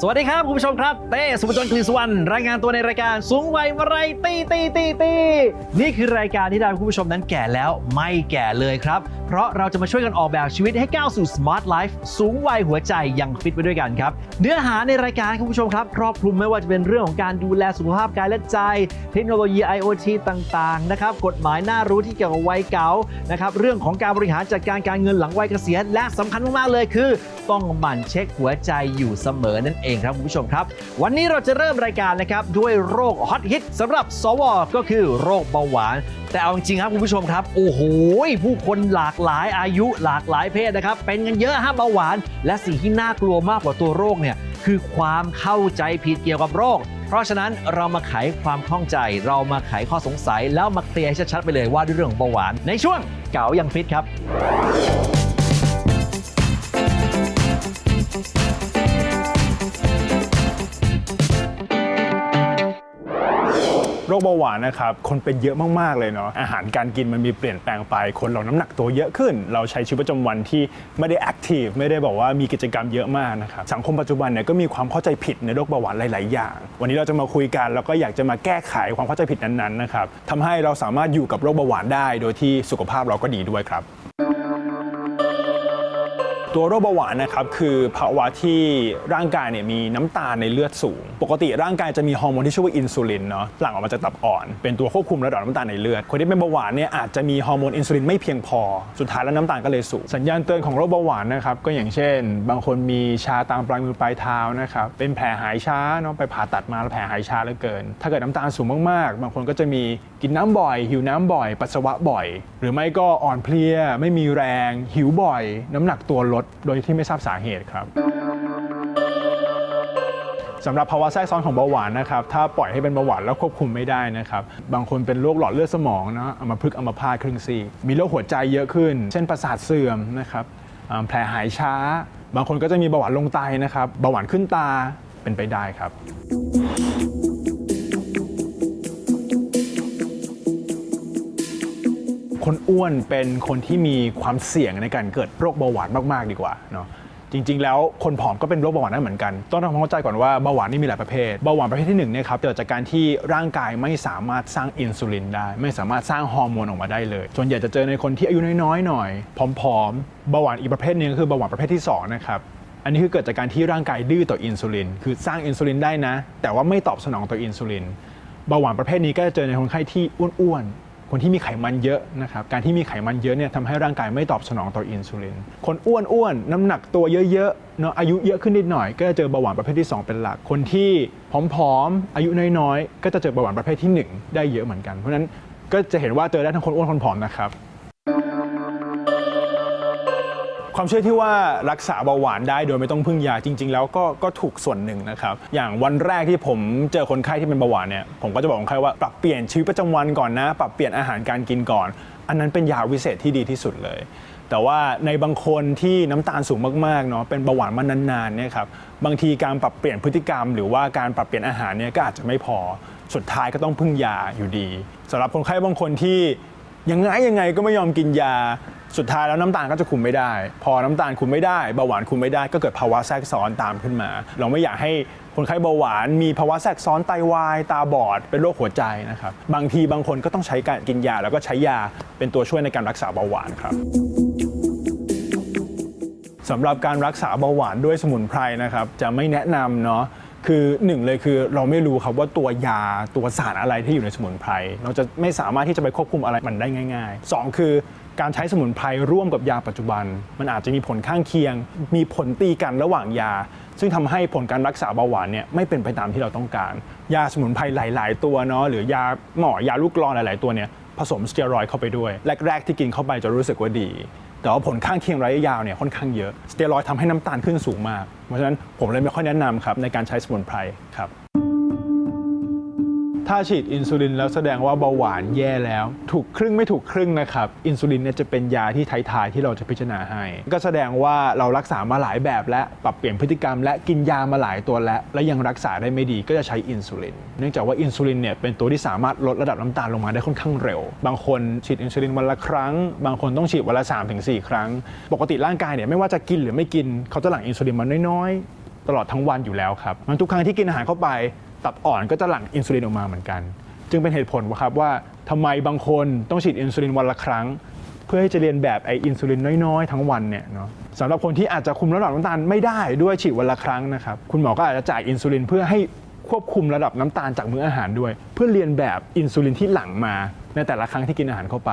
สวัสดีครับ คุณผู้ชมครับ เต้สุภจนคลีสวรรณรายงานตัวในรายการสูงวัยวไรตีตีตีตีนี่คือรายการที่ทำให้คุณผู้ชมนั้นแก่แล้วไม่แก่เลยครับ เพราะเราจะมาช่วยกันออกแบบชีวิตให้ก้าวสู่ smart life สูงวัยหัวใจยังฟิตไปด้วยกันครับ เนื้อหาในรายการคุณผู้ชมครับ ครอบคลุมไม่ว่าจะเป็นเรื่องของการดูแลสุขภาพกายและใจ เทคโนโลยี IoT ต่างๆนะครับกฎหมายน่ารู้ที่เกี่ยวกับวัยเก่านะครับเรื่องของการบริหารจัดการการเงินหลังวัยเกษียณและสำคัญมากๆเลยคือ ต้องหมั่นเช็คหัวใจอยู่เสมอนั่นเองครับคุณผู้ชมครับ วันนี้เราจะเริ่มรายการนะครับด้วยโรคฮอตฮิตสำหรับสวก็คือโรคเบาหวานแต่เอาจริงครับคุณผู้ชมครับ โอ้โห ผู้คนหลากหลายอายุหลากหลายเพศนะครับ เป็นกันเยอะฮะเบาหวาน และสิ่งที่น่ากลัวมากกว่าตัวโรคเนี่ยคือความเข้าใจผิดเกี่ยวกับโรค เพราะฉะนั้นเรามาไขความข้องใจ เรามาไขข้อสงสัย แล้วมาเคลียร์ให้ชัดๆไปเลยว่าด้วยเรื่องของเบาหวาน ในช่วงเก๋ายังฟิตครับ โรคเบาหวานนะครับคนเป็นเยอะมากๆเลยเนาะอาหารการกินมันมีเปลี่ยนแปลงไป คนเราน้ำหนักตัวเยอะขึ้น เราใช้ชีวิตประจำวันที่ไม่ได้แอคทีฟไม่ได้บอกว่ามีกิจกรรมเยอะมากนะครับสังคมปัจจุบันเนี่ยก็มีความเข้าใจผิดในโรคเบาหวานหลาย ๆ อย่าง วันนี้เราจะมาคุยกันแล้วก็อยากจะมาแก้ไขความเข้าใจผิดนั้น ๆ นะครับทำให้เราสามารถอยู่กับโรคเบาหวานได้ โดยที่สุขภาพเราก็ดีด้วยครับ ตัวโรคเบาหวานนะครับคือภาวะที่ร่างกายเนี่ยมีน้ำตาลในเลือดสูง ปกติร่างกายจะมีฮอร์โมนที่ชื่อว่าอินซูลินเนาะหลั่งออกมาจากตับอ่อน เป็นตัวควบคุมระดับน้ำตาลในเลือด คนที่เป็นเบาหวานเนี่ยอาจจะมีฮอร์โมนอินซูลินไม่เพียงพอ สุดท้ายแล้วน้ำตาลก็เลยสูง สัญญาณเตือนของโรคเบาหวานนะครับก็อย่างเช่น บางคนมีชาตามปลายมือปลายเท้านะครับเป็นแผลหายช้าเนาะไปผ่าตัดมาแล้วแผลหายช้าเหลือเกิน ถ้าเกิดน้ำตาลสูงมากๆ บางคนก็จะมีกินน้ำบ่อย หิวน้ำบ่อย ปัสสาวะบ่อย หรือไม่ก็อ่อนเพลียไม่มีแรง หิวบ่อย น้ำหนักตัวลดโดยที่ไม่ทราบสาเหตุครับสำหรับภาวะแทรกซ้อนของเบาหวานนะครับถ้าปล่อยให้เป็นเบาหวานแล้วควบคุมไม่ได้นะครับบางคนเป็นโรคหลอดเลือดสมองนะอัมพฤกษ์อัมพาตครึ่งซีกมีโรคหัวใจเยอะขึ้น เช่นประสาทเสื่อมนะครับแผลหายช้า บางคนก็จะมีเบาหวานลงไตนะครับเบาหวานขึ้นตาเป็นไปได้ครับ คนอ้วนเป็นคนที่มีความเสี่ยงในการเกิดโรคเบาหวานมากๆดีกว่าเนาะจริง ๆ แล้วคนผอมก็เป็นโรคเบาหวานได้เหมือนกัน ต้องทำความเข้าใจก่อนว่าเบาหวานนี่มีหลายประเภท เบาหวานประเภทที่หนึ่งเนี่ยครับเกิดจากการที่ร่างกายไม่สามารถสร้างอินซูลินได้ ไม่สามารถสร้างฮอร์โมนออกมาได้เลย ส่วนใหญ่จะเจอในคนที่อายุน้อยๆหน่อยผอมๆเบาหวานอีกประเภทหนึงก็คือเบาหวานประเภทที่สองนะครับอันนี้คือเกิดจากการที่ร่างกายดื้อต่ออินซูลิน คือสร้างอินซูลินได้นะ แต่ว่าไม่ตอบสนองต่ออินซูลิน เบาหวานประเภทนี้ก็จะเจอในคนไข้ที่อ้วนๆ คนที่มีไขมันเยอะนะครับการที่มีไขมันเยอะเนี่ยทำให้ร่างกายไม่ตอบสนองต่ออินซูลินคนอ้วนอ้วนน้ำหนักตัวเยอะๆเนาะอายุเยอะขึ้นนิดหน่อย ก็จะเจอเบาหวานประเภทที่ 2 เป็นหลัก คนที่ผอมๆอายุน้อยๆก็จะเจอเบาหวานประเภทที่ 1 ได้เยอะเหมือนกันเพราะฉะนั้นก็จะเห็นว่าเจอได้ทั้งคนอ้วนคนผอมนะครับ ความเชื่อที่ว่ารักษาเบาหวานได้โดยไม่ต้องพึ่งยาจริง ๆ แล้วก็ก็ถูกส่วนหนึ่งนะครับ อย่างวันแรกที่ผมเจอคนไข้ที่เป็นเบาหวานเนี่ยผมก็จะบอกคนไข้ว่าปรับเปลี่ยนชีวิตประจำวันก่อนนะ ปรับเปลี่ยนอาหารการกินก่อน อันนั้นเป็นยาวิเศษที่ดีที่สุดเลย แต่ว่าในบางคนที่น้ำตาลสูงมากๆเนาะเป็นเบาหวานมานานๆเนี่ยครับบางทีการปรับเปลี่ยนพฤติกรรม หรือว่าการปรับเปลี่ยนอาหารเนี่ยก็อาจจะไม่พอ สุดท้ายก็ต้องพึ่งยาอยู่ดีสำหรับคนไข้บางคนที่ ยังไงยังไงก็ไม่ยอมกินยา สุดท้ายแล้วน้ำตาลก็จะคุมไม่ได้ พอน้ำตาลคุมไม่ได้เบาหวานคุมไม่ได้ก็เกิดภาวะแทรกซ้อนตามขึ้นมา เราไม่อยากให้คนไข้เบาหวานมีภาวะแทรกซ้อนไตวาย ตาบอด เป็นโรคหัวใจนะครับ บางทีบางคนก็ต้องใช้การกินยา แล้วก็ใช้ยาเป็นตัวช่วยในการรักษาเบาหวานครับสำหรับการรักษาเบาหวานด้วยสมุนไพรนะครับจะไม่แนะนำเนาะ คือหนึ่งเลยคือเราไม่รู้ครับว่าตัวยาตัวสารอะไรที่อยู่ในสมุนไพรเราจะไม่สามารถที่จะไปควบคุมอะไรมันได้ง่ายๆสองคือการใช้สมุนไพรร่วมกับยาปัจจุบัน มันอาจจะมีผลข้างเคียง มีผลตีกันระหว่างยา ซึ่งทำให้ผลการรักษาเบาหวานเนี่ยไม่เป็นไปตามที่เราต้องการ ยาสมุนไพรหลาย ๆ ตัวเนาะหรือยาหมอยาลูกกรอนหลาย ๆ ตัวเนี่ยผสมสเตียรอยด์เข้าไปด้วยแรกๆที่กินเข้าไปจะรู้สึกว่าดี แต่ว่าผลข้างเคียงระยะยาวเนี่ยค่อนข้างเยอะสเตียรอยด์ทำให้น้ำตาลขึ้นสูงมาก เพราะฉะนั้นผมเลยไม่ค่อยแนะนำครับในการใช้สมุนไพรครับ ถ้าฉีดอินซูลินแล้วแสดงว่าเบาหวานแย่แล้ว ถูกครึ่งไม่ถูกครึ่งนะครับ อินซูลินเนี่ยจะเป็นยาที่ท้ายๆที่เราจะพิจารณาให้ ก็แสดงว่าเรารักษามาหลายแบบและปรับเปลี่ยนพฤติกรรม และกินยามาหลายตัวและและยังรักษาได้ไม่ดีก็จะใช้อินซูลิน เนื่องจากว่าอินซูลินเนี่ยเป็นตัวที่สามารถลดระดับน้ำตาลลงมาได้ค่อนข้างเร็ว บางคนฉีดอินซูลินวันละครั้ง บางคนต้องฉีดวันละ 3-4 ครั้ง ปกติร่างกายเนี่ยไม่ว่าจะกินหรือไม่กินเขาจะหลั่งอินซูลินมาน้อยๆ ตลอดทั้งวันอยู่แล้วครับมันทุกครั้งที่กินอาหารเข้าไป ตับอ่อนก็จะหลั่งอินซูลินออกมาเหมือนกัน จึงเป็นเหตุผลว่าครับว่าทำไมบางคนต้องฉีดอินซูลินวันละครั้ง เพื่อให้จะเรียนแบบไออินซูลินน้อยๆ ทั้งวันเนี่ยเนาะสำหรับคนที่อาจจะคุมระดับน้ำตาลไม่ได้ด้วยฉีดวันละครั้งนะครับคุณหมอก็อาจจะจ่ายอินซูลินเพื่อให้ควบคุมระดับน้ำตาลจากมื้ออาหารด้วย เพื่อเรียนแบบอินซูลินที่หลั่งมาในแต่ละครั้งที่กินอาหารเข้าไป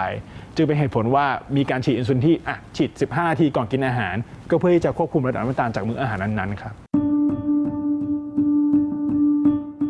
จึงเป็นเหตุผลว่ามีการฉีดอินซูลินที่อะฉีด 15นาทีก่อนกินอาหาร ก็เพื่อที่จะควบคุมระดับน้ำตาลจากมื้ออาหารนั้นๆครับ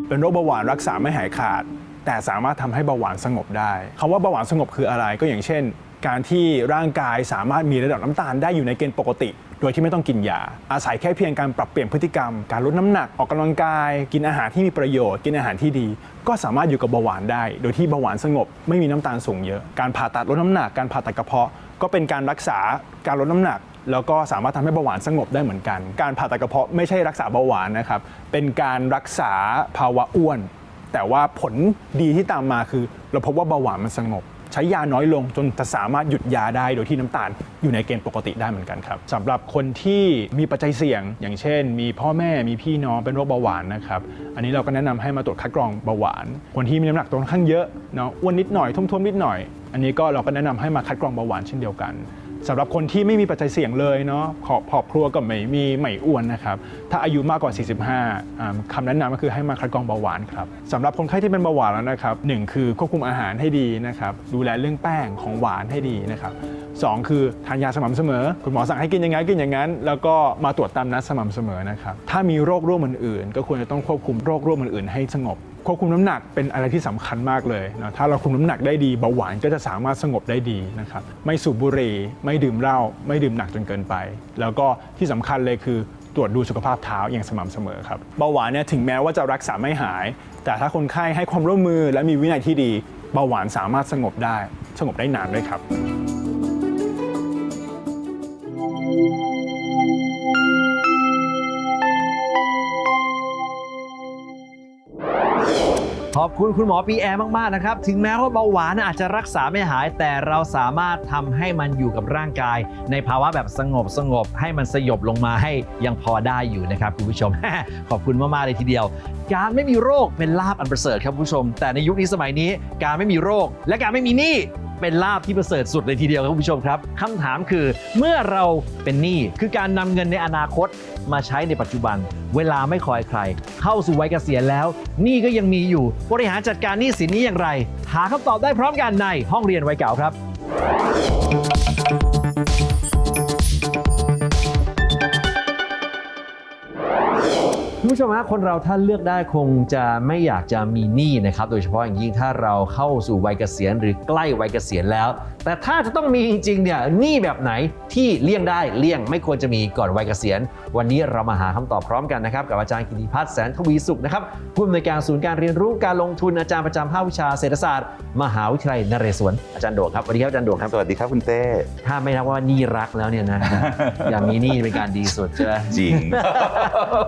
เป็นโรคเบาหวานรักษาไม่หายขาด แต่สามารถทำให้เบาหวานสงบได้คำว่าเบาหวานสงบคืออะไรก็อย่างเช่น การที่ร่างกายสามารถมีระดับน้ำตาลได้อยู่ในเกณฑ์ปกติ โดยที่ไม่ต้องกินยา อาศัยแค่เพียงการปรับเปลี่ยนพฤติกรรม การลดน้ำหนักออกกำลังกาย กินอาหารที่มีประโยชน์ กินอาหารที่ดี ก็สามารถอยู่กับเบาหวานได้ โดยที่เบาหวานสงบ ไม่มีน้ำตาลสูงเยอะ การผ่าตัดลดน้ำหนัก การผ่าตัดกระเพาะ ก็เป็นการรักษาการลดน้ำหนัก แล้วก็สามารถทำให้เบาหวานสงบได้เหมือนกัน การผ่าตัดกระเพาะไม่ใช่รักษาเบาหวานนะครับ เป็นการรักษาภาวะอ้วน แต่ว่าผลดีที่ตามมาคือ เราพบว่าเบาหวานมันสงบ ใช้ยาน้อยลงจนจะสามารถหยุดยาได้โดยที่น้ำตาลอยู่ในเกณฑ์ปกติได้เหมือนกันครับสำหรับคนที่มีปัจจัยเสี่ยง อย่างเช่น มีพ่อแม่มีพี่น้องเป็นโรคเบาหวานนะครับอันนี้เราก็แนะนำให้มาตรวจคัดกรองเบาหวาน คนที่มีน้ำหนักตัวค่อนข้างเยอะเนาะอ้วนนิดหน่อยท่มๆนิดหน่อย อันนี้ก็เราก็แนะนำให้มาคัดกรองเบาหวานเช่นเดียวกัน สำหรับคนที่ไม่มีปัจจัยเสี่ยงเลยเนาะขอบครอบครัวก็ไม่มีไม่อ้วนนะครับ ถ้าอายุมากกว่า 45อ่าคำแนะนำก็คือให้มาคัดกรองเบาหวานครับสำหรับคนไข้ที่เป็นเบาหวานแล้วนะครับหนึ่งคือควบคุมอาหารให้ดีนะครับ ดูแลเรื่องแป้งของหวานให้ดีนะครับสองคือทานยาสม่ำเสมอ คุณหมอสั่งให้กินยังไงกินอย่างนั้น แล้วก็มาตรวจตามนัดสม่ำเสมอนะครับถ้ามีโรคร่วมอื่นๆ ก็ควรจะต้องควบคุมโรคร่วมอื่นๆให้สงบ ควบคุมน้ำหนักเป็นอะไรที่สำคัญมากเลยนะถ้าเราคุมน้ำหนักได้ดีเบาหวานก็จะสามารถสงบได้ดีนะครับไม่สูบบุหรี่ไม่ดื่มเหล้าไม่ดื่มหนักจนเกินไป แล้วก็ที่สำคัญเลยคือตรวจดูสุขภาพเท้าอย่างสม่ำเสมอครับเบาหวานเนี่ยถึงแม้ว่าจะรักษาไม่หาย แต่ถ้าคนไข้ให้ความร่วมมือและมีวินัยที่ดี เบาหวานสามารถสงบได้ สงบได้นานด้วยครับ คุณคุณหมอปีแอร์มากๆนะครับ ถึงแม้ว่าเบาหวานอาจจะรักษาไม่หาย แต่เราสามารถทำให้มันอยู่กับร่างกาย ในภาวะแบบสงบสงบให้มันสยบลงมาให้ยังพอได้อยู่นะครับคุณผู้ชม ขอบคุณมากๆเลยทีเดียว การไม่มีโรคเป็นลาบอันประเสริฐครับคุณผู้ชม แต่ในยุคนี้สมัยนี้การไม่มีโรค และการไม่มีหนี้ เป็นลาบที่ประเสริฐสุดเลยทีเดียวครับคุณผู้ชมครับคำถามคือเมื่อเราเป็นหนี้คือการนำเงินในอนาคตมาใช้ในปัจจุบัน เวลาไม่คอยใคร เข้าสู่วัยเกษียณแล้วหนี้ก็ยังมีอยู่ บริหารจัดการหนี้สินนี้อย่างไร หาคำตอบได้พร้อมกันในห้องเรียนวัยเก่าครับ คุณผู้ชมฮะคนเราถ้าเลือกได้คงจะไม่อยากจะมีหนี้นะครับ โดยเฉพาะอย่างยิ่งถ้าเราเข้าสู่วัยเกษียณหรือใกล้วัยเกษียณแล้ว แต่ถ้าจะต้องมีจริงๆเนี่ยหนี้แบบไหนที่เลี่ยงได้เลี่ยงไม่ควรจะมีก่อนวัยเกษียณ วันนี้เรามาหาคำตอบพร้อมกันนะครับกับอาจารย์กิติพัฒน์แสนทวีสุขนะครับผู้อำนวยการศูนย์การเรียนรู้การลงทุนอาจารย์ประจำภาควิชาเศรษฐศาสตร์ มหาวิทยาลัยนเรศวรอาจารย์โดดครับสวัสดีครับอาจารย์โดดครับสวัสดีครับคุณเต้ถ้าไม่นับว่าหนี้รักแล้วเนี่ยนะอย่ามีหนี้เป็นการดีสุดใช่ไหมจริง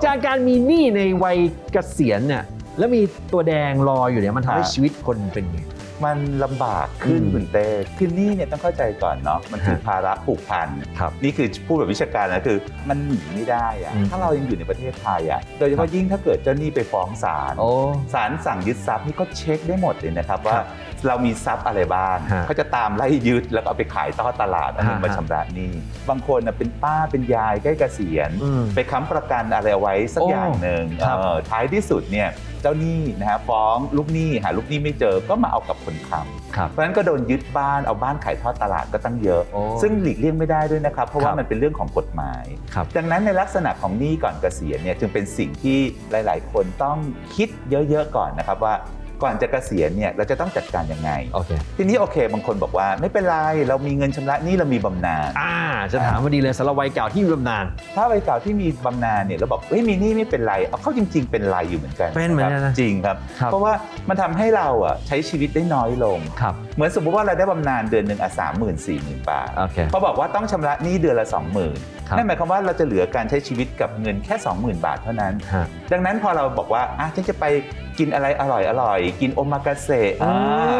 จากการมีหนี้ในวัยเกษียณเนี่ยแล้วมีตัวแดงรออยู่เนี่ยมันทำให้ครับชีวิตคนเป็นไง มันลำบากขึ้นอืมคุณเต้คือหนี่เนี่ยต้องเข้าใจก่อนเนาะมันคือฮะภาระผูกพันครับนี่คือพูดแบบวิชาการนะคือมันหนีไม่ได้อะอืมถ้าเรายังอยู่ในประเทศไทยอะโดยเฉพาะยิ่งถ้าเกิดเจ้าหนี้ไปฟ้องศาลโอ้ศาลสั่งยึดทรัพย์นี่ก็เช็คได้หมดเลยนะครับว่าครับเรามีทรัพย์อะไรบ้างฮะเขาจะตามไล่ยึดแล้วก็เอาไปขายต้อตลาดเอาเงินฮะมาชำระหนี้บางคนน่ะเป็นป้าเป็นยายใกล้เกษียณอืมไปค้ำประกันอะไรเอาไว้สักโอ้อย่างหนึ่งครับเออท้ายที่สุดเนี่ยเจ้าหนี้นะฮะฟ้องลูกหนี้หาลูกหนี้ไม่เจอก็มาเอากับคนค้ครับำเพราะฉะนั้นก็โดนยึดบ้านเอาบ้านขายทอดตลาดก็ตั้งเยอะโอ้ซึ่งหลีกเลี่ยงไม่ได้ด้วยนะครับ เพราะคว่ารับมันเป็นเรื่องของกฎหมายครับดังนั้นในลักษณะของหนี้ก่อนเกษียณเนี่ยจึงเป็นสิ่งที่หลาย ๆ คนต้องคิดเยอะ ๆ ก่อนนะครับว่า ก่อนจะเกษียณเนี่ยเราจะต้องจัดการยังไง โอเค ทีนี้โอเค บางคนบอกว่าไม่เป็นไร เรามีเงินชำระหนี้เรามีบำนาญอ่าจะถามมาดีเลยสำหรับวัยเก่าที่มีบำนาญถ้าวัยเก่าที่มีบำนาญเนี่ยเราบอกเฮ้ยมีหนี้ไม่เป็นไรเอาเข้าจริง ๆ เป็นไรอยู่เหมือนกันเป็นเหมือนกันนะ จริงครับ ครับเพราะว่ามันทำให้เราอะใช้ชีวิตได้น้อยลง ครับ เหมือนสมมุติว่าเราได้บำนาญเดือนหนึ่งอะสามหมื่นสี่หมื่นบาทโอเค เขาบอกว่าต้องชำระหนี้เดือนละสองหมื่นครับ นั่นหมายความว่าเราจะเหลือการใช้ชีวิตกับเงินแค่ 20,000 บาทเท่านั้น ฮะ ดังนั้นพอเราบอกว่าอะฉันจะไป กินอะไรอร่อยอร่อยๆกินโอมากาเสะอ่า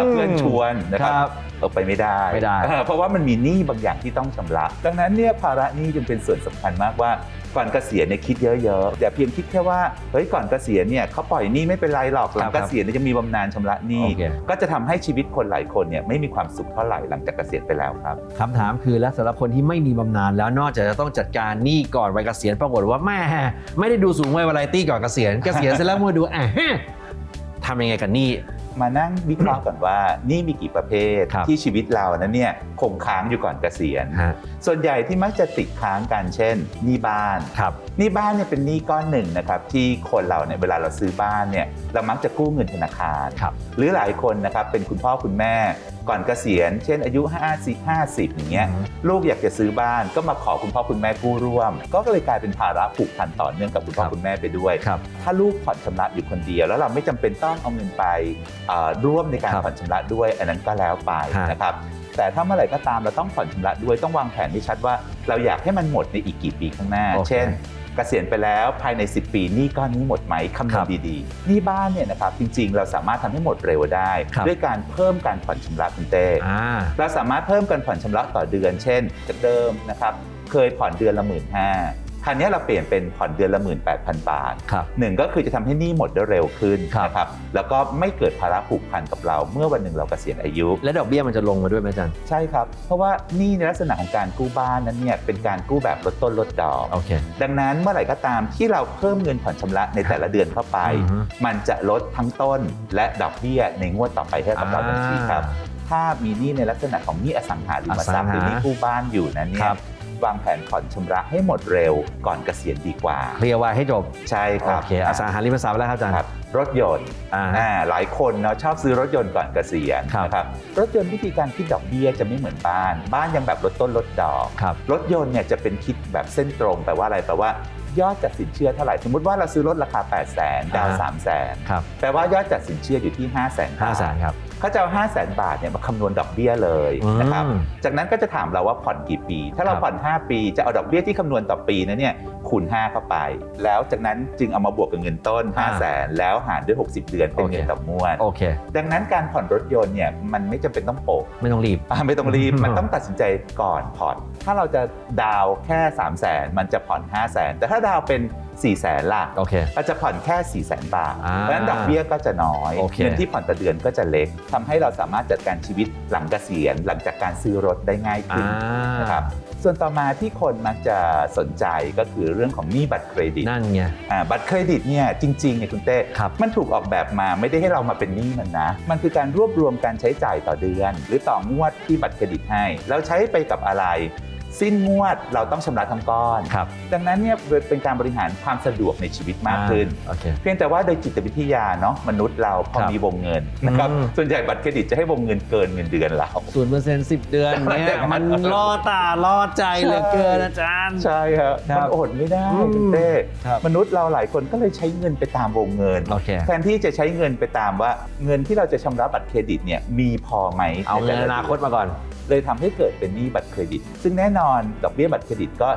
อืมเพื่อนชวนนะคครัรับบเออไปไม่ได้ไม่ได้เออเพราะว่ามันมีหนี้บางอย่างที่ต้องชำระ ดังนั้นเนี่ยภาระหนี้จึงเป็นส่วนสำคัญมากว่าก่อนเกษียณเนี่ยคิดเยอะๆอย่าเพียงคิดแค่ว่าเฮ้ยก่อนเกษียณเนี่ยเขาปล่อยหนี้ไม่เป็นไรหรอกหลังคเกรับษียณเนี่ยจะมีบำนาญชำระหนี้โอเคก็จะทำให้ชีวิตคนหลายคนเนี่ยไม่มีความสุขเท่าไหร่หลังจากเกษียณไปแล้วครับคำถามคือแล้วสำหรับคนที่ไม่มีบำนาญแล้วนอกจากจะต้องจัดการหนี้ก่อนวัยเกษียณปรากฏว่าแม่ไม่ได้ดูสูงวัยวาไรตี้ก่อนเกษียณเกษียณเสร็จแล้วมาดูอะฮะ ทำยังไงกับหนี้ มานั่งวิเคราะห์ก่อนว่านี่มีกี่ประเภทครับ ที่ชีวิตเรานั้นเนี่ยคงค้างอยู่ก่อนเกษียณ ฮะส่วนใหญ่ที่มักจะติดค้างกันเช่นหนี้บ้านครับ หนี้บ้านเนี่ยเป็นหนี้ก้อนหนึ่งนะครับที่คนเราเนี่ยเวลาเราซื้อบ้านเนี่ยเรามักจะกู้เงินธนาคาร ครับ หรือหลายคนนะครับเป็นคุณพ่อคุณแม่ ก่อนเกษียณเช่นอายุ 50 50อย่างเงี้ยอืมลูกอยากจะซื้อบ้านก็มาขอคุณพ่อคุณแม่กู้ร่วม ก็เลยกลายเป็นภาระผูกพันต่อเนื่องกับคุณพ่อครับคุณแม่ไปด้วยครับถ้าลูกผ่อนชำระอยู่คนเดียว แล้วเราไม่จำเป็นต้องเอาเงินไปเอ่อร่วมในการครับผ่อนชำระด้วยอันนั้นก็แล้วไปฮะนะครับแต่ถ้าเมื่อไหร่ก็ตามเราต้องผ่อนชำระด้วยต้องวางแผนที่ชัดว่า เราอยากให้มันหมดในอีกกี่ปีข้างหน้าโอเคเช่น เกษียณไปแล้วภายใน 10 ปีหนี้ก้อนนี้หมดไหมคำนครัวณบดีๆหนี้บ้านเนี่ยนะครับจริง ๆ เราสามารถทำให้หมดเร็วได้ครับด้วยการเพิ่มการผ่อนชำระคุณเต้อ่าเราสามารถเพิ่มการผ่อนชำระต่อเดือน เช่นจากเดิมนะครับเคยผ่อนเดือนละหมื่นห้าค ราวนี้เราเปลี่ยนเป็นผ่อนเดือนละหมื่นแปดพันบาทครับหนึ่งก็คือจะทำให้หนี้หมดได้เร็วขึ้นครับนะครับแล้วก็ไม่เกิดภาระผูกพันกับเราเมื่อวันหนึ่งเราเกษียณอายุ และดอกเบี้ยมันจะลงมาด้วยไหมอาจารย์ใช่ครับ เพราะว่าหนี้ในลักษณะของการกู้บ้านนั้นเนี่ยเป็นการกู้แบบลดต้นลดดอกโอเคดังนั้นเมื่อไหร่ก็ตามที่เราเพิ่มเงินผ่อนชำระในแต่ละเดือนเข้าไปอือฮึมันจะลดทั้งต้นและดอกเบี้ยในงวดต่อไปให้กับเราทันทีครับถ้ามีหนี้ในลักษณะของหนี้อสังหาริมทรัพย์อสังหาหรือหนี้กู้บ้านอยู่นั้นเนี่คยรับ วางแผนผ่อนชำระให้หมดเร็วก่อนเกษียณดีกว่า เคลียร์ไว้ให้จบใช่คโอรับเคอสังหาริมทรัพย์ไปแล้วครับอาจารย์ ครับรถยนต์อ่าอ่าหลายคนเนาะชอบซื้อรถยนต์ก่อนเกษียณครับ นะครับรถยนต์วิธีการคิดดอกเบี้ยจะไม่เหมือนบ้าน บ้านยังแบบลดต้นลดดอก ครับ รถยนต์เนี่ยจะเป็นคิดแบบเส้นตรงแปลว่าอะไรแปลว่า ยอดจัดสินเชื่อเท่าไหร่ สมมติว่าเราซื้อรถราคา 8 0 0 0 0 0ดาวน์อ่า 3 0 0 0 0 ครับ0แปลว่ายอดจัดสินเชื่ออยู่ที่ 5 0 0 0 0 0 ห้าแสนครับ เขาจะเอา5 0 0 0 0 0บาทเนี่ยมาคำนวณดอกเบี้ยเลยนะครับอืมจากนั้นก็จะถามเราว่าผ่อนกี่ปี ถ้าเราครับผ่อน 5 ปีจะเอาดอกเบี้ยที่คำนวณต่อปีนะเนี่ยคูณ 5 เข้าไป แล้วจากนั้นจึงเอามาบวกกับเงินต้น 5 0 0 0 0 0แล้วหารด้วย 60 เดือนเป็นเงินต่องวดโอเค ดังนั้นการผ่อนรถยนต์เนี่ยมันไม่จำเป็นต้องโปะไม่ต้องรีบอะไม่ต้องรีบอืมมันต้องตัดสินใจก่อนผ่อน ถ้าเราจะดาวน์แค่ 3 0 0แสนมันจะผ่อน 5 0 0แสนแต่ถ้าดาวน์เป็น 4 0 0แสนล่ะโอเคเราจะผ่อนแค่4 0 0แสนบาทอ่าเพราะฉะนั้นดอกเบี้ยก็จะน้อยโอเคเงินที่ผ่อนต่อเดือนก็จะเล็กทำให้เราสามารถจัดการชีวิตหลังเกษียณ หลังจากการซื้อรถได้ง่ายขึ้นอ่านะครับส่วนต่อมาที่คนมักจะสนใจก็คือเรื่องของหนี้บัตรเครดิตนั่นไงอ่าบัตรเครดิตเนี่ยจริงๆเนี่ยคุณเต้ครับมันถูกออกแบบมาไม่ได้ให้เรามาเป็นหนี้มันนะ มันคือการรวบรวมการใช้จ่ายต่อเดือน หรือต่องวดที่บัตรเครดิตให้ แล้วใช้ไปกับอะไร สิ้นงวดเราต้องชำระทั้งก้อน ครับ ดังนั้นเนี่ยเป็นการบริหารความสะดวกในชีวิตมากขึ้น อ่โอเค เพียงแต่ว่าโดยจิตวิทยาเนาะมนุษย์เราพอครับมีวงเงินนะครับอืม ส่วนใหญ่บัตรเครดิตจะให้วงเงินเกินเงินเดือนเรา ศูนย์เปอร์เซ็นต์สิบเดือนเนี่ยมันล่อตาล่อใจเหลือเกินอาจารย์ ใช่ครับครัมันบอดไม่ได้อืมคุณเต้ครับมนุษย์เราหลายคนก็เลยใช้เงินไปตามวงเงิน โอเคแทนที่จะใช้เงินไปตามว่าเงินที่เราจะชำระบัตรเครดิตเนี่ยมีพอไหมเอาเงินแต่อละนาคตเดืมาก่อน เลยทำให้เกิดเป็นหนี้บัตรเครดิต ซึ่งแน่นอนดอกเบี้ยบัตรเครดิตก็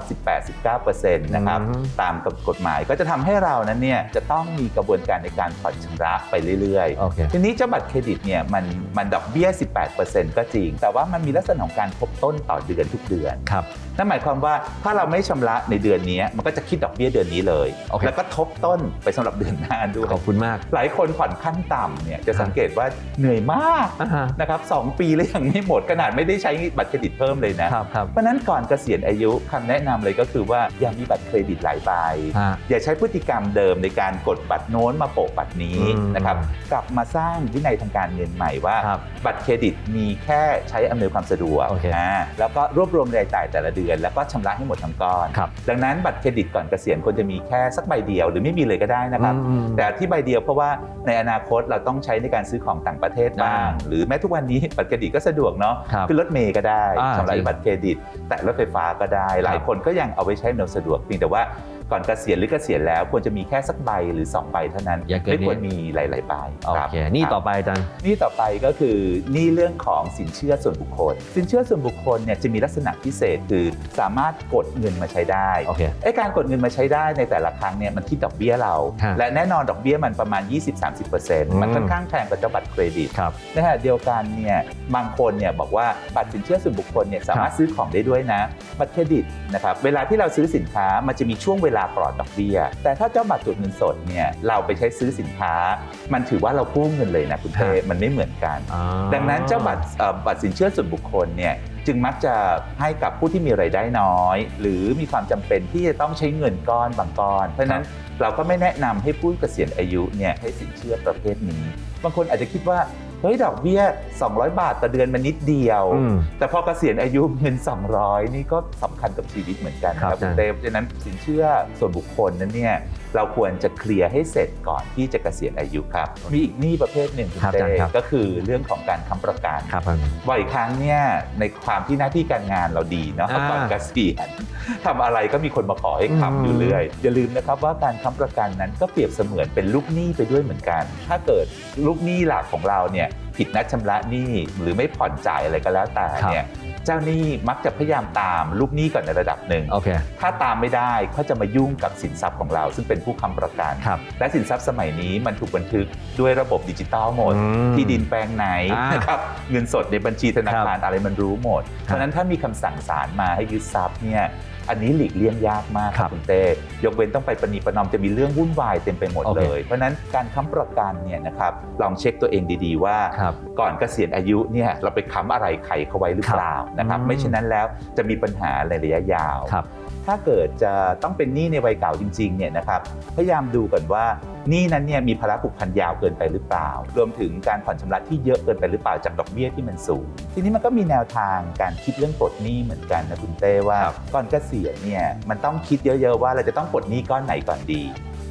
18-19%นะครับอืมตามกับกฎหมายก็จะทำให้เรานั้นเนี่ยจะต้องมีกระบวนการในการผ่อนชำระไปเรื่อยโอเคๆทีนี้เจ้าบัตรเครดิตเนี่ยมันมันดอกเบี้ย 18%ก็จริง แต่ว่ามันมีลักษณะของการทบต้นต่อเดือนทุกเดือนครับนั่นหมายความว่าถ้าเราไม่ชำระในเดือนนี้มันก็จะคิดดอกเบี้ยเดือนนี้เลยโอเคแล้วก็ทบต้นไปสำหรับเดือนหน้าด้วยขอบคุณมาก หลายคนผ่อนขั้นต่ำเนี่ยจะสังเกตว่าเหนื่อยมากอ่าฮะนะครับสองปีแล้วยังไม่หมดขนาดไม่ได้ใช้บัตรเครดิตเพิ่มเลยนะ ครับครับ เพราะฉะนั้นก่อนเกษียณอายุคำแนะนำเลยก็คือว่าอย่ามีบัตรเครดิตหลายใบ ฮะ อย่าใช้พฤติกรรมเดิมในการกดบัตรโน้นมาโปะบัตรนี้อืมนะครับกลับมาสร้างวินัยทางการเงินใหม่ว่า ครับบัตรเครดิตมีแค่ใช้อำนวยความสะดวกโอเคอ่าแล้วก็รวบรวมรายจ่ายแต่ละเดือน แล้วก็ชำระให้หมดทั้งก้อน ครับ ดังนั้นบัตรเครดิตก่อนเกษียณควรจะมีแค่สักใบเดียวหรือไม่มีเลยก็ได้นะครับ อืม แต่ที่ใบเดียวเพราะว่าในอนาคตเราต้องใช้ในการซื้อของต่างประเทศบ้าง อ่าหรือแม้ทุกวันนี้บัตรเครดิตก็สะดวกเนาะครับขึ้นรถเมย์ก็ได้อ่าชำระจริงบัตรเครดิตแต่รถไฟฟ้าก็ได้หลายคนก็ยังเอาไว้ใช้ในสะดวกเพียงแต่ว่า ก่อนเกษียณหรือเกษียณแล้วควรจะมีแค่สักใบหรือ 2 ใบเท่านั้นอย่าเกินไม่ควรนี้มีหลาย ๆ ใบโอรับเคนี่ครับต่อไปอาจารย์ หนี่ต่อไปก็คือหนี่เรื่องของสินเชื่อส่วนบุคคล สินเชื่อส่วนบุคคลเนี่ยจะมีลักษณะพิเศษคือสามารถกดเงินมาใช้ได้ โอเค ไอ้การกดเงินมาใช้ได้ในแต่ละครั้งเนี่ยมันคิดดอกเบี้ยเรา ฮะและแน่นอนดอกเบี้ยมันประมาณ 20-30%มันอืมค่อนข้างแพงกว่าเจ้าบัตรเครดิตครับในขณะเดียวกันเนี่ยบางคนเนี่ยบอกว่าบัตรสินเชื่อส่วนบุคคลเนี่ยสามารถซื้อของได้ด้วยนะ บัตรเครดิตนะครับเวลาที่เราซื้อสินค้ามันจะมีช่วงเวลาปลอดดอกเบี้ย แต่ถ้าเจ้าบัตรกดเงินสดเนี่ยเราไปใช้ซื้อสินค้า มันถือว่าเรากู้เงินเลยนะคุณเต้ฮะมันไม่เหมือนกันอ่าดังนั้นเจ้าบัตรเอ่อบัตรสินเชื่อส่วนบุคคลเนี่ยจึงมักจะให้กับผู้ที่มีไรายได้น้อย หรือมีความจำเป็นที่จะต้องใช้เงินก้อนบางก้อน เพราะฉะนั้นเราก็ไม่แนะนำให้ผู้เกษียณอายุเนี่ยให้สินเชื่อประเภทนี้ บางคนอาจจะคิดว่า เฮ้ยดอกเบี้ย 200 บาทต่อเดือนมันนิดเดียวอืมแต่พอเกษียณอายุเงิน 200 นี่ก็สำคัญกับชีวิตเหมือนกันนะคครัรับบคุณเต้เพราะฉะนั้นสินเชื่อส่วนบุคคลนั้นเนี่ย เราควรจะเคลียร์ให้เสร็จก่อนที่จะเกษียณอายุครับ มีอีกหนี้ประเภทหนึ่งคุณครับเต้อาจารย์ครับ ก็คือเรื่องของการค้ำประกัน ครับอาจารย์บ่อยครั้งเนี่ยในความที่หน้าที่การงานเราดีเนาะอ่าก่อนเกษียณทำอะไรก็มีคนมาขอให้อืม ค้ำอยู่เรื่อยอย่าลืมนะครับว่าการค้ำประกันนั้นก็เปรียบเสมือนเป็นลูกหนี้ไปด้วยเหมือนกัน ถ้าเกิดลูกหนี้หลักของเราเนี่ยผิดนัดชำระหนี้หรือไม่ผ่อนจ่ายอะไรก็แล้วแต่เนี่ย เจ้าหนี้มักจะพยายามตามลูกหนี้ก่อนในระดับหนึ่งโอเคถ้าตามไม่ได้เขาจะมายุ่งกับสินทรัพย์ของเรา ซึ่งเป็นผู้ค้ำประกันครับและสินทรัพย์สมัยนี้มันถูกบันทึกด้วยระบบดิจิตอลหมดอืมที่ดินแปลงไหนอ่านนะครับเงินสดในบัญชีธนาคารอะไรมันรู้หมด เพราะฉะนั้นถ้ามีคำสั่งศาลมาให้ยึดทรัพย์เนี่ย อันนี้หลีกเลี่ยงยากมากคครัรับบคุณเต้ยกเว้นต้องไปประนีประนอมจะมีเรื่องวุ่นวายเต็มไปหมดโอเคเลย เพราะฉะนั้นการค้ำประกันเนี่ยนะครับลองเช็คตัวเองดีๆว่าครับก่อนเกษียณอายุเนี่ยเราไปค้ำอะไรใครเขาไว้หรือเปล่านะครับอืมไม่เช่นนั้นแล้วจะมีปัญหาในระยะยาวครับถ้าเกิดจะต้องเป็นหนี้ในวัยเก่าจริงๆเนี่ยนะครับพยายามดูก่อนว่าหนี้นั้นเนี่ยมีภาระผูกพันยาวเกินไปหรือเปล่า รวมถึงการผ่อนชำระที่เยอะเกินไปหรือเปล่าจากดอกเบี้ยที่มันสูง ทีนี้มันก็มีแนวทางการคิดเรื่องปลดหนี้เหมือนกันนะคุณเต้ว่าครับก่อนเกษียณเนี่ยมันต้องคิดเยอะๆว่าเราจะต้องปลดหนี้ก้อนไหนก่อนดี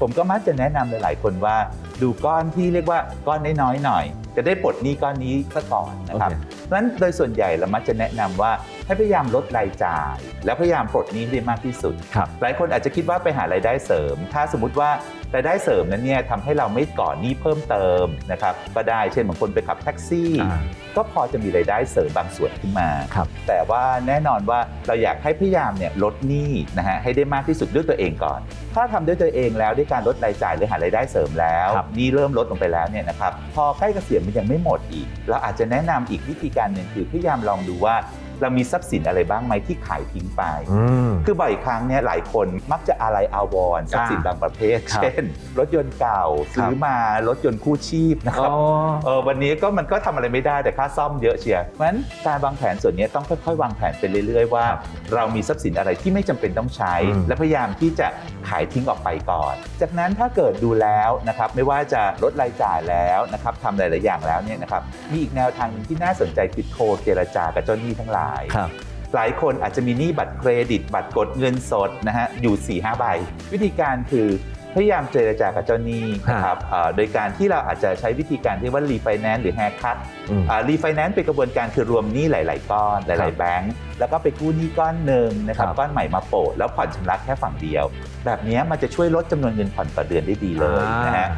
ผมก็มักจะแนะนำหลายๆคนว่า ดูก้อนที่เรียกว่าก้อนน้อยๆหน่อย จะได้ปลดหนี้ก้อนนี้ซะก่อนนะครับโอเคเพราะฉะนั้นโดยส่วนใหญ่เรามักจะแนะนำว่าให้พยายามลดรายจ่าย แล้วพยายามปลดหนี้ได้มากที่สุดครับหลายคนอาจจะคิดว่าไปหารายได้เสริม ถ้าสมมติว่า รายได้เสริมนั้นเนี่ยทำให้เราไม่ก่อหนี้เพิ่มเติมนะครับก็ได้เช่นบางคนไปขับแท็กซี่อ่าก็พอจะมีรายได้เสริมบางส่วนขึ้นมาครับแต่ว่าแน่นอนว่าเราอยากให้พยายามเนี่ยลดหนี้นะฮะให้ได้มากที่สุดด้วยตัวเองก่อน ถ้าทำด้วยตัวเองแล้วด้วยการลดรายจ่ายหรือหารายได้เสริมแล้วครับหนี้เริ่มลดลงไปแล้วเนี่ยนะครับพอใกล้เกษียณมันยังไม่หมดอีก เราอาจจะแนะนำอีกวิธีการหนึ่งคือพยายามลองดูว่า เรามีทรัพย์สินอะไรบ้างไหมที่ขายทิ้งไปอืมคือบ่อยครั้งเนี่ยหลายคนมักจะอะไรอาวรณ์ทรัพย์สินบางประเภทครับเช่น รถยนต์เก่าซื้อมารถยนต์คู่ชีพนะครับอ๋อเออวันนี้ก็มันก็ทำอะไรไม่ได้แต่ค่าซ่อมเยอะเชียร์เพราะฉะนั้นการวางแผนส่วนนี้ต้องค่อยๆ วางแผนไปเรื่อยๆว่าครับเรามีทรัพย์สินอะไรที่ไม่จำเป็นต้องใช้อืมและพยายามที่จะขายทิ้งออกไปก่อน จากนั้นถ้าเกิดดูแล้วนะครับไม่ว่าจะลดรายจ่ายแล้วนะครับทำหลายๆอย่างแล้วเนี่ยนะครับมีอีกแนวทางหนึ่งที่น่าสนใจคือโทรเจรจากับเจ้าหนี้ทั้งหลายครับ หลายคนอาจจะมีหนี้บัตรเครดิต บัตรกดเงินสดนะฮะอยู่4ี่ห้าใบ วิธีการคือพยายามเจรจากับเจ้าหนี้นะครับเอ่อโดยการที่เราอาจจะใช้วิธีการที่ว่ารีไฟแนนซ์หรือแฮร์คัตอืมรีไฟแนนซ์เป็นกระบวนการคือรวมหนี้หลาย ๆ ก้อน หครัลาย บๆ แบงก์แล้วก็ไปกู้หนี้ก้อนหนึ่งนะครับครับ ก้อนใหม่มาโปะแล้วผ่อนชำระแค่ฝั่งเดียว แบบนี้มันจะช่วยลดจำนวนเงินผ่อนต่อเดือนได้ดีเลยนะฮะ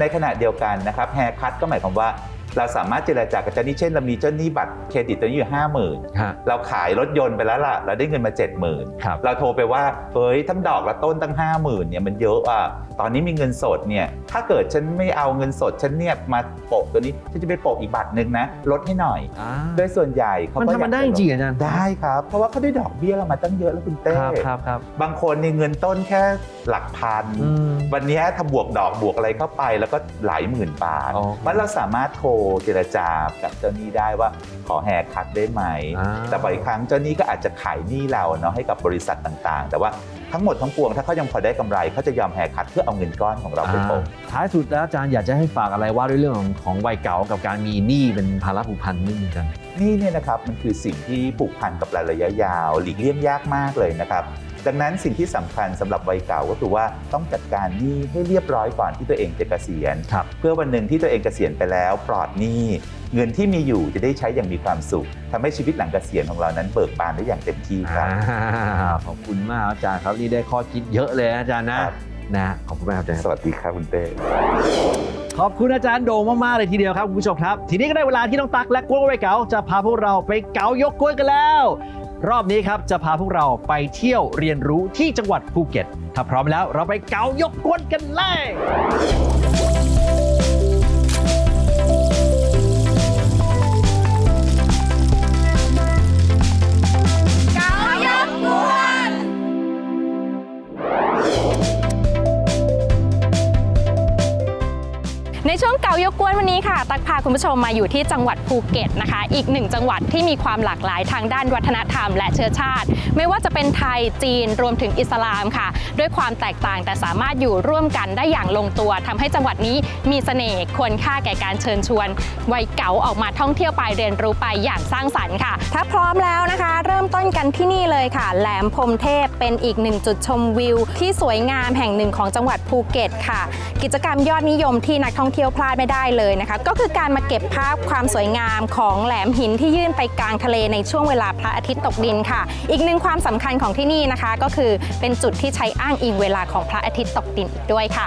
ในขณะเดียวกันนะครับแฮร์คัตก็หมายความว่า เราสามารถเจรจากับเจ้าหนี้เช่นเรามีเจ้าหนี้บัตรเครดิตตัวนี้อยู่ห้าหมื่นฮะ เราขายรถยนต์ไปแล้วล่ะ เราได้เงินมา7 0,000ครับ เราโทรไปว่าเฮ้ยทั้งดอกและต้นตั้ง5 0,000เนี่ยมันเยอะอะ ตอนนี้มีเงินสดเนี่ยถ้าเกิดฉันไม่เอาเงินสดฉันเนี่ยมาโปะตัวนี้ฉันจะไปโปะอีกบัตรหนึ่งนะลดให้หน่อย อ่าโดยส่วนใหญ่เขามันก็ทำมันได้จอยากจะลริงๆอาจารย์ได้ครับ เพราะว่าเขาได้ดอกเบี้ยเรามาตั้งเยอะแล้วคุณเต้ครับครับครับบางคนเนี่ยเงินต้นแค่หลักพัน อืม วันนี้ถ้าบวกดอกบวกอะไรเข้าไปแล้วก็หลายหมื่นบาทอ๋อมันเราสามารถโทรเจรจากับเจ้าหนี้ได้ว่าขอแหกคัดได้ไหม อ่า แต่บ่อยครั้งเจ้าหนี้ก็อาจจะขายหนี้เราเนาะให้กับบริษัทต่างๆ แต่ว่า ทั้งหมดทั้งปวงถ้าเขายังพอได้กำไรเขาจะยอมแหกคัดเพื่อเอาเงินก้อนของเราไปโปะท้ายสุดแล้วอาจารย์อยากจะให้ฝากอะไรว่าด้วยเรื่องของของวัยเก่ากับการมีหนี้เป็นภาระผูกพันนิดนึงกันนี่เนี่ยนะครับมันคือสิ่งที่ผูกพันกับรายระยะยาว หลีกเลี่ยงยากมากเลยนะครับ ดังนั้นสิ่งที่สำคัญสำหรับวัยเก่าก็คือว่าต้องจัดการหนี้ให้เรียบร้อยก่อนที่ตัวเองจะเกษียณครับเพื่อวันหนึ่งที่ตัวเองเกษียณไปแล้วปลอดหนี้เงินที่มีอยู่จะได้ใช้อย่างมีความสุขทำให้ชีวิตหลังเกษียณของเรานั้นเบิกบานได้อย่างเต็มที่ครับอ่าขอบคุณมากอาจารย์ครับนี่ได้ข้อคิดเยอะเลยนะอาจารย์นะครับนะขอบคุณมากครับอาจารย์สวัสดีครับคุณเต้ขอบคุณอาจารย์โด่งมากๆเลยทีเดียวครับคุณผู้ชมครับ ทีนี้ก็ได้เวลาที่น้องตักและกล้วยไว้เก๋าจะพาพวกเราไปเก๋ายกกล้วยกันแล้ว รอบนี้ครับจะพาพวกเราไปเที่ยวเรียนรู้ที่จังหวัดภูเก็ต ถ้าพร้อมแล้วเราไปเกายกกวนกันเลย ช่วงเก่ายกกวนวันนี้ค่ะ ตักพาคุณผู้ชมมาอยู่ที่จังหวัดภูเก็ตนะคะ อีกหนึ่งจังหวัดที่มีความหลากหลายทางด้านวัฒนธรรม และเชื้อชาติ ไม่ว่าจะเป็นไทยจีนรวมถึงอิสลามค่ะ ด้วยความแตกต่างแต่สามารถอยู่ร่วมกันได้อย่างลงตัวทำให้จังหวัดนี้มีเสน่ห์ควรค่าแก่การเชิญชวน วัยเก๋าออกมาท่องเที่ยวไปเรียนรู้ไปอย่างสร้างสรรค์ค่ะ ถ้าพร้อมแล้วนะคะ เริ่มต้นกันที่นี่เลยค่ะ แหลมพรมเทพเป็นอีกหนึ่งจุดชมวิว ที่สวยงามแห่งหนึ่งของจังหวัดภูเก็ตค่ะ กิจกรรมยอดนิยมที่นักท่องเที่ยวพลาดไม่ได้เลยนะคะ ก็คือการมาเก็บภาพความสวยงามของแหลมหินที่ยื่นไปกลางทะเลในช่วงเวลาพระอาทิตย์ตกดินค่ะ อีกหนึ่งความสำคัญของที่นี่นะคะ ก็คือเป็นจุดที่ใช้อ้างอิงเวลาของพระอาทิตย์ตกดินอีกด้วยค่ะ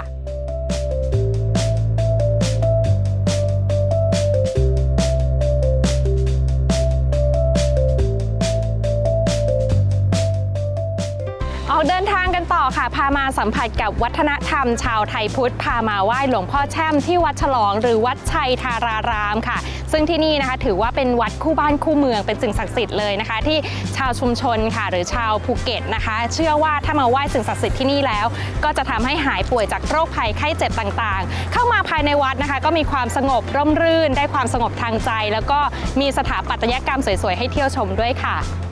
ค่ะ พามาสัมผัสกับวัฒนธรรม ชาวไทยพุทธ พามาไหว้หลวงพ่อแช่มที่วัดฉลอง หรือวัดชัยธารารามค่ะ ซึ่งที่นี่นะคะถือว่าเป็นวัดคู่บ้านคู่เมืองเป็นสิ่งศักดิ์สิทธิ์เลยนะคะ ที่ชาวชุมชนค่ะ หรือชาวภูเก็ตนะคะ เชื่อว่าถ้ามาไหว้สิ่งศักดิ์สิทธิ์ที่นี่แล้ว ก็จะทำให้หายป่วยจากโรคภัยไข้เจ็บต่างๆ เข้ามาภายในวัดนะคะ ก็มีความสงบร่มรื่น ได้ความสงบทางใจ แล้วก็มีสถาปัตยกรรมสวยๆให้เที่ยวชมด้วยค่ะ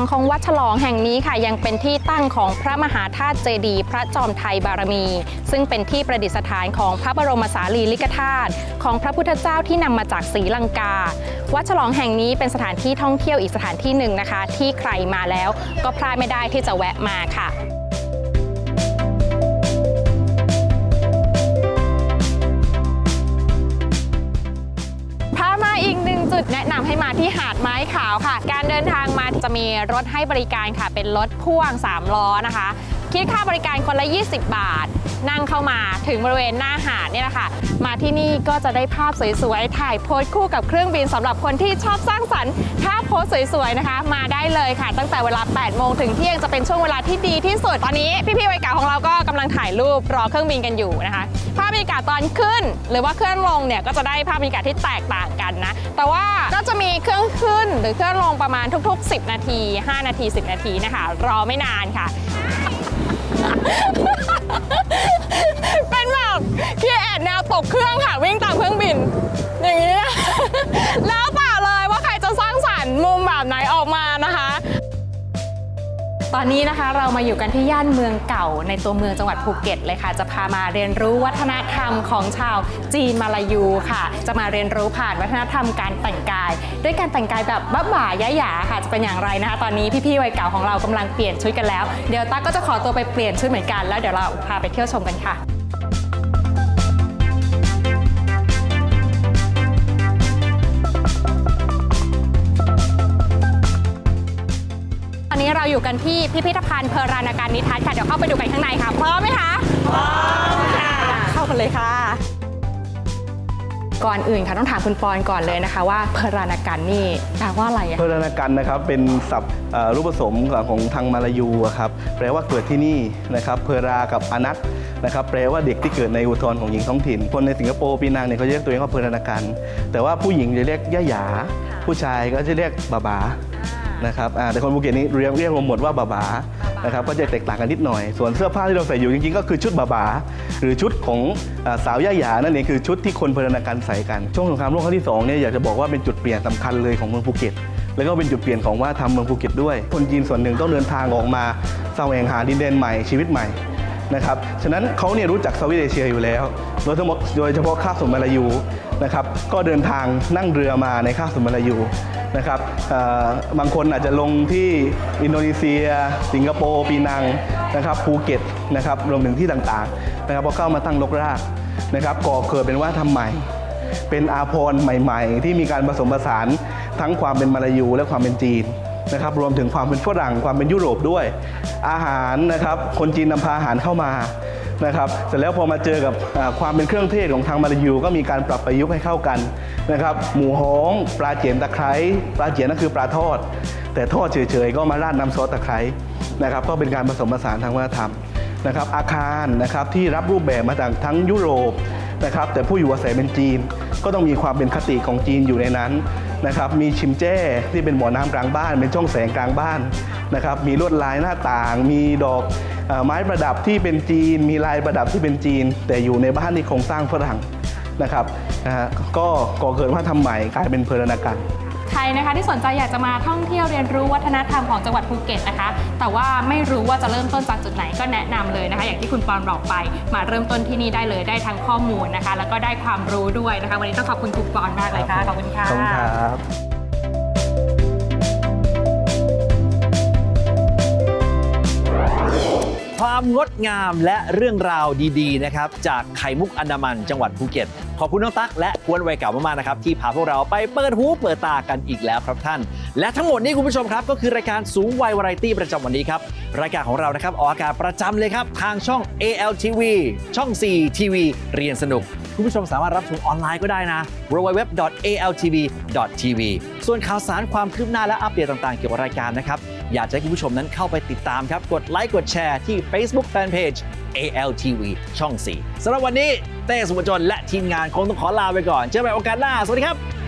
ลังของวัดฉลองแห่งนี้ค่ะยังเป็นที่ตั้งของพระมหาธาตุเจดีย์พระจอมไทยบารมี ซึ่งเป็นที่ประดิษฐานของพระบรมสารีริกธาตุของพระพุทธเจ้าที่นำมาจากศรีลังกา วัดฉลองแห่งนี้เป็นสถานที่ท่องเที่ยวอีกสถานที่หนึ่งนะคะ ที่ใครมาแล้วก็พลาดไม่ได้ที่จะแวะมาค่ะ ที่หาดไม้ขาวค่ะ การเดินทางมาจะมีรถให้บริการค่ะ เป็นรถพ่วง 3 ล้อนะคะ คิดค่าบริการคนละ 20 บาท นั่งเข้ามาถึงบริเวณหน้าหาดเนี่ยแหละค่ะมาที่นี่ก็จะได้ภาพสวยๆถ่ายโพสคู่กับเครื่องบินสำหรับคนที่ชอบสร้างสรรค์ภาพโพสสวยๆนะคะ มาได้เลยค่ะ ตั้งแต่เวลา 8 โมงถึงเที่ยงจะเป็นช่วงเวลาที่ดีที่สุด ตอนนี้พี่ๆวัยเก่าของเราก็กำลังถ่ายรูปรอเครื่องบินกันอยู่นะคะ ภาพบรรยากาศตอนขึ้น หรือว่าเครื่องลงเนี่ยก็จะได้ภาพบรรยากาศที่แตกต่างกันนะ แต่ว่าก็จะมีเครื่องขึ้นหรือเครื่องลงประมาณทุก ๆ 10 นาที 5 นาที 10 นาทีนะคะ รอไม่นานค่ะ เป็นแบบคีแอดแนวตกเครื่องค่ะ วิ่งตามเครื่องบิน อย่างนี้นะ แล้วแต่เลยว่าใครจะสร้างสรรค์มุมแบบไหนออกมา ตอนนี้นะคะเรามาอยู่กันที่ย่านเมืองเก่าในตัวเมืองจังหวัดภูเก็ตเลยค่ะ จะพามาเรียนรู้วัฒนธรรมของชาวจีนมาลายูค่ะ จะมาเรียนรู้ผ่านวัฒนธรรมการแต่งกาย ด้วยการแต่งกายแบบบ้าบ่ายะหยาค่ะ จะเป็นอย่างไรนะคะ ตอนนี้พี่ๆวัยเก่าของเรากำลังเปลี่ยนชุดกันแล้ว เดี๋ยวตาก็จะขอตัวไปเปลี่ยนชุดเหมือนกันแล้วเดี๋ยวเราพาไปเที่ยวชมกันค่ะ อนนี้เราอยู่กันที่พิพิธภัณฑ์เพรานาการนิทัศน์ค่ะ เดี๋ยวเข้าไปดูกันข้างในค่ะ พร้อมไหมคะพร้อมค่ะเข้ากันเลยค่ะ ก่อนอื่นค่ะต้องถามคุณปอนก่อนเลยนะคะ ว่าเพรานาการนี่แปลว่าอะไรอะเพรนากันนะครับเป็นศัพท์เอ่อรูปผสมของทางมาลายูอะครับแปลว่าเกิดที่นี่นะครับเพรากับอนัตนะครับแปลว่าเด็กที่เกิดในอุทธรของหญิงท้องถิ่น คนในสิงคโปร์ปีนังเนี่ยเขาจะเรียกตัวเองว่าเพรนากันแต่ว่าผู้หญิงจะเรียกย่าหยาผู้ชายก็จะเรียกบาบา นะครับอ่าแต่คนภูเก็ตนี้เรียกเรียกรวมหมดว่าบาบานะครับก็จะแตกต่างกันนิดหน่อย ส่วนเสื้อผ้าที่เราใส่อยู่จริงๆ ก็คือชุดบาบา หรือชุดของอ่าสาวย่าหยานั่นเองคือชุดที่คนเพรนากันใส่กัน ช่วงสงครามโลกครั้งที่สองเนี่ยอยากจะบอกว่าเป็นจุดเปลี่ยนสำคัญเลยของเมืองภูเก็ต แล้วก็เป็นจุดเปลี่ยนของว่าทำเมืองภูเก็ตด้วย คนจีนส่วนหนึ่งต้องเดินทางออกมาแสวงหาดินแดนใหม่ชีวิตใหม่นะครับ ฉะนั้นเขาเนี่ยรู้จักเซาท์อีสเอเชียอยู่แล้ว โดยเฉพาะโดยเฉพาะคาบสมุทรมาลายู นะครับก็เดินทางนั่งเรือมาในคาบสมุทรมาลายูนะครับบางคนอาจจะลงที่อินโดนีเซีย สิงคโปร์ปีนังนะครับภูเก็ตนะครับรวมถึงที่ต่างๆนะครับพอเข้ามาตั้งลกรากนะครับก่อเกิดเป็นว่าทำใหม่ เป็นอาพรณ์ใหม่ ๆ ที่มีการผสมผสานทั้งความเป็นมาลายูและความเป็นจีนนะครับรวมถึงความเป็นฝรั่งความเป็นยุโรปด้วย อาหารนะครับคนจีนนำพาอาหารเข้ามา นะครับเสร็จแล้วพอมาเจอกับความเป็นเครื่องเทศของทางมาลายูก็มีการปรับประยุกต์ให้เข้ากันนะครับหมูฮ้องปลาเจียนตะไคร้ปลาเจียนนั่นคือปลาทอด แต่ทอดเฉยๆก็มาราดน้ำซอสตะไคร้นะครับก็เป็นการผสมผสานทางวัฒนธรรมนะครับอาคารนะครับที่รับรูปแบบมาจากทั้งยุโรปนะครับแต่ผู้อยู่อาศัยเป็นจีน ก็ต้องมีความเป็นคติของจีนอยู่ในนั้นนะครับมีชิมแจ้ที่เป็นบ่อน้ำกลางบ้าน เป็นช่องแสงกลางบ้านนะครับมีลวดลายหน้าต่าง มีดอก ไม้ประดับที่เป็นจีน มีลายประดับที่เป็นจีน แต่อยู่ในบ้านที่โครงสร้างฝรั่งนะครับนะฮะก็ก่อเกิดว่าทำใหม่กลายเป็นเพลินกันใครนะคะที่สนใจอยากจะมาท่องเที่ยวเรียนรู้วัฒนธรรมของจังหวัดภูเก็ตนะคะ แต่ว่าไม่รู้ว่าจะเริ่มต้นจากจุดไหนก็แนะนำเลยนะคะ อย่างที่คุณปอนบอกไป มาเริ่มต้นที่นี่ได้เลยได้ทั้งข้อมูลนะคะ แล้วก็ได้ความรู้ด้วยนะคะ วันนี้ต้องขอบคุณคุณปอนมากเลยค่ะขอบคุณค่ะขอบคุณครับ ความงดงามและเรื่องราวดีๆนะครับจากไข่มุกอันดามันจังหวัดภูเก็ต ขอบคุณน้องตั๊กและกวนวัยเก่ามากๆนะครับที่พาพวกเราไปเปิดหูเปิดตากันอีกแล้วครับท่าน และทั้งหมดนี้คุณผู้ชมครับ ก็คือรายการสูงวัยวาไรตี้ประจำวันนี้ครับ รายการของเรานะครับออกอากาศประจำเลยครับ ทางช่อง ALTV ช่อง4 TV เรียนสนุก คุณผู้ชมสามารถรับชมออนไลน์ก็ได้นะ www.altv.tv ส่วนข่าวสารความคืบหน้าและอัปเดตต่างๆ เกี่ยวกับรายการนะครับ อยากจะให้คุณผู้ชมนั้นเข้าไปติดตามครับ กดไลค์กดแชร์ที่ Facebook Fanpage ALTV ช่อง 4สำหรับวันนี้เต้สุวจนและทีมงานคงต้องขอลาไปก่อน เจอกันใหม่โอกาสหน้า สวัสดีครับ